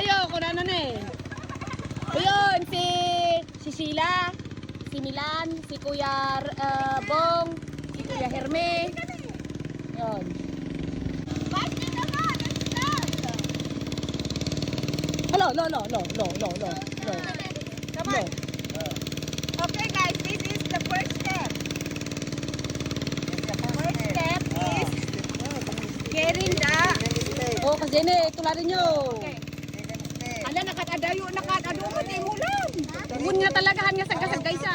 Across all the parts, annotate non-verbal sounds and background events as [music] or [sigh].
tayo kung ano na eh. Ayun, si, si Sheila, si Milan, si Kuya uh, Bong, si Kuya Herme. Ayun. Hello, no, no, no, no, no, no, no. Come on. Okay, guys, this is the first step. First step is getting the Oh, kasi ni, tularin nyo. Ala nakadadayo nakadado mo di ulam. Tugon nga talaga, hanya sa.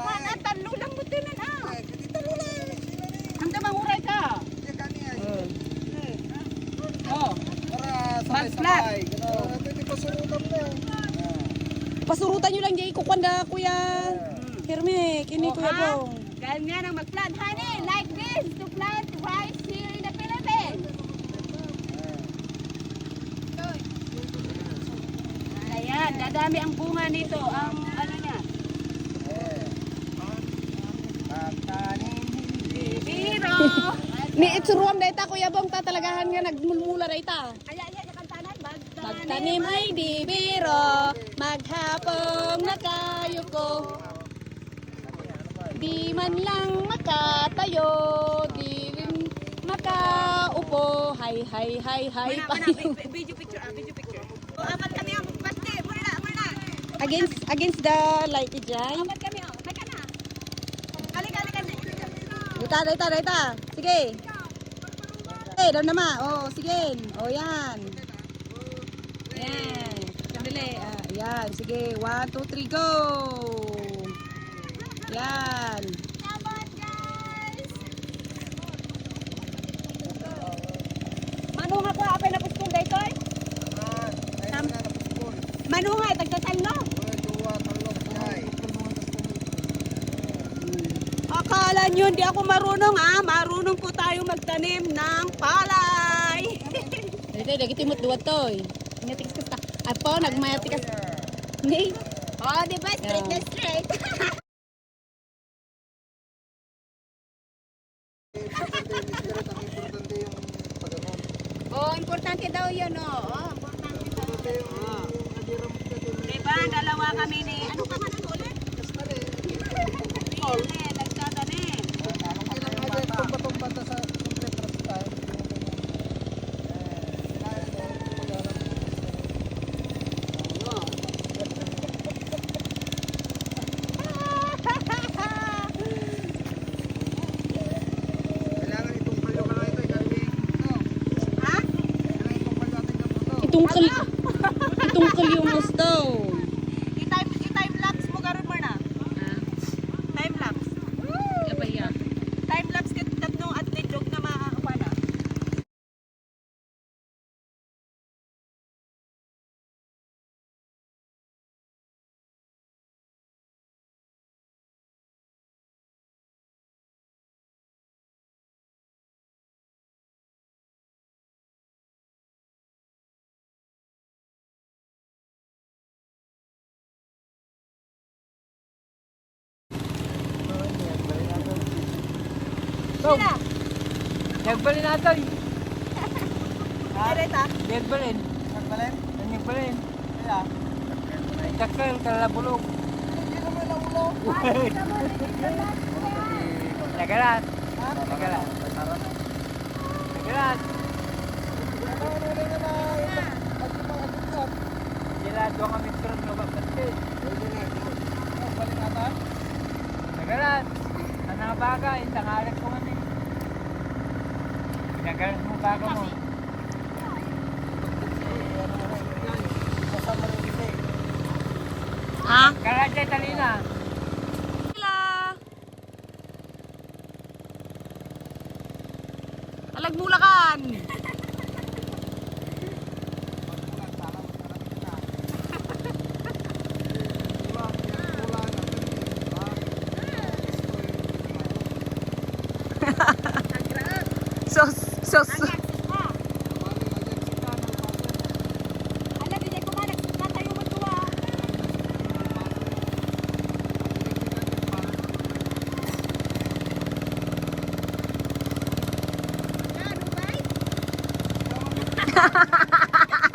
Mana talo lang mo din na. Ang manguray ka. Oh, Mag-flat. pasurutan nyo lang di kukuan da kuya. Herme, kini kuya ha? Bong. Ganyan ang mag-plant, honey, like this to plant rice here in the Philippines. Ayan, dadami ang bunga nito. Ang ano niya? Biro. Ni itsuruam da ita kuya Bong ta talagahan nga nagmulmula da ita. Ay, ay, ay, kantanan. Magtanim ay di biro, maghapong nakayuko. Di man lang makatayo, di rin makaupo. Hay, hay, hay, hay. Mana, mana, video picture, ah, video picture. O, apat kami ang pasti. Muna, muna. Against, against the light dyan. Apat kami, oh. May ka na. Halika, halika na. Dita, dita, dita. Sige. Eh, daw naman. Oh, sige. Oh, yan. Yan. Sandali. Ah, yan. Sige. One, two, three, go. Yan. Come on, guys. Manunga ko apay na puskol dayto eh. Manunga tagtatal no. Akala nyo hindi ako marunong ah. Marunong po tayo magtanim ng palay. Dito, dagiti mo't duwa to. Natikas ka ta. Apo, nagmayatikas. Ni. oh, di ba? Straight na straight. [laughs] oh, importante daw yun oh. Oh, importante daw. Oh. Diba, dalawa kami ni, ano ka man ang ulit? Really, nagtatanim. Ha? Itong kal... Itong kalyumos daw. I-time, i-time lapse mo karon mo na. Time lapse. Kapaya. Time lapse kat tatlong atlet jog na maakuha na. Sila. Nagbalin natin. [laughs] Direta. Nagbalin. Nagbalin? Nagbalin. Kaya? Dakal, kalabulog. Nagalat. Nagalat. Nagalat. Sila doon kami turun ng babasit. Nagalat. Ano nga baga? Nagalat mo baga mo. Ha? Karaja talina. Alagmulakan. Sos, sos. Ala, di ko man [laughs]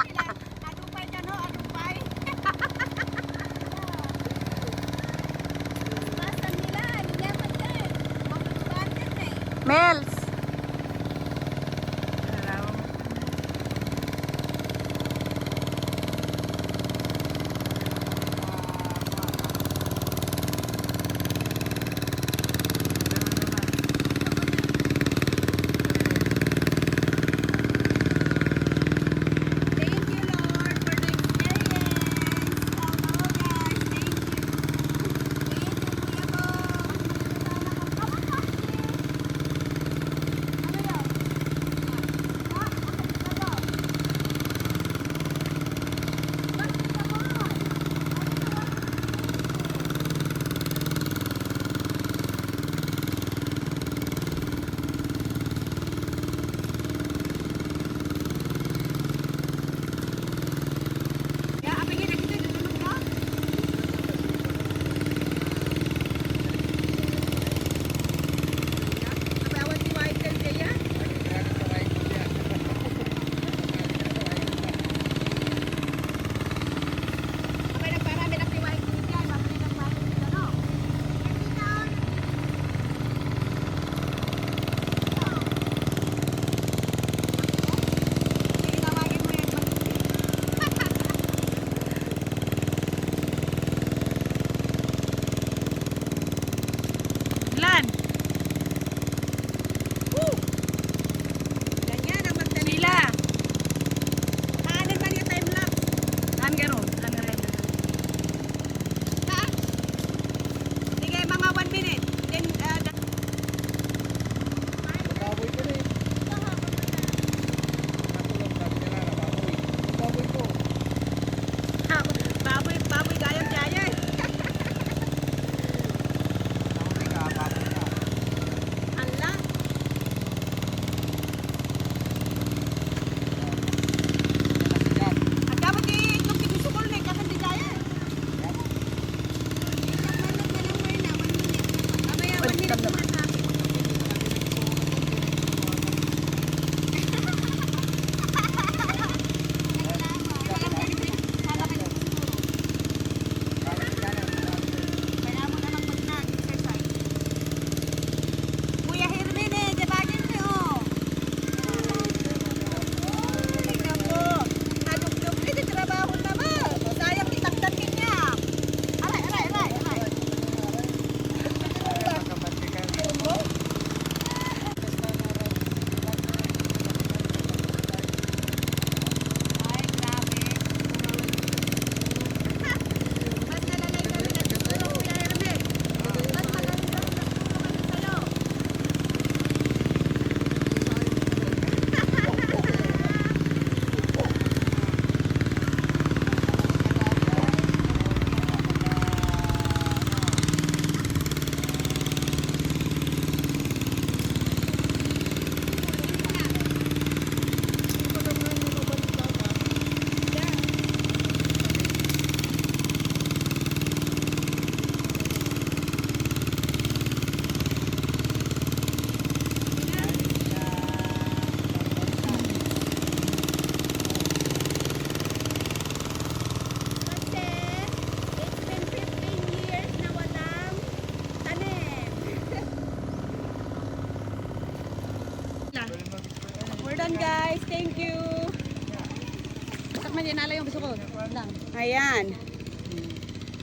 Sakman yan nala yung ko. Lang. Ayan.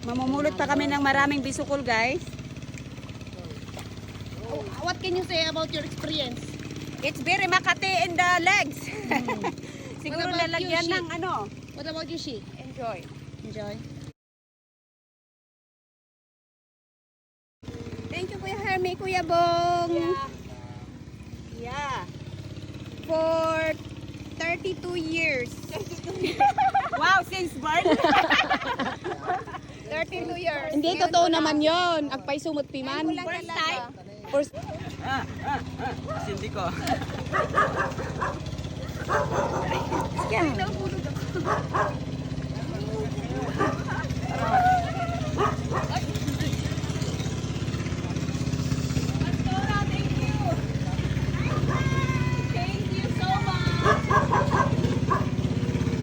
Mamumulot pa kami ng maraming bisukol guys. Oh, what can you say about your experience? It's very makati in the legs. [laughs] Siguro What about lalagyan you, ng ano. What about you, she? Enjoy. Enjoy. Thank you Kuya Hermie, Kuya Bong. Yeah. For 32 years. [laughs] wow, since birth. [laughs] 32 years. Hindi, totoo naman yon. Agpay sumot piman. First time. First, Sindi ko. Yan.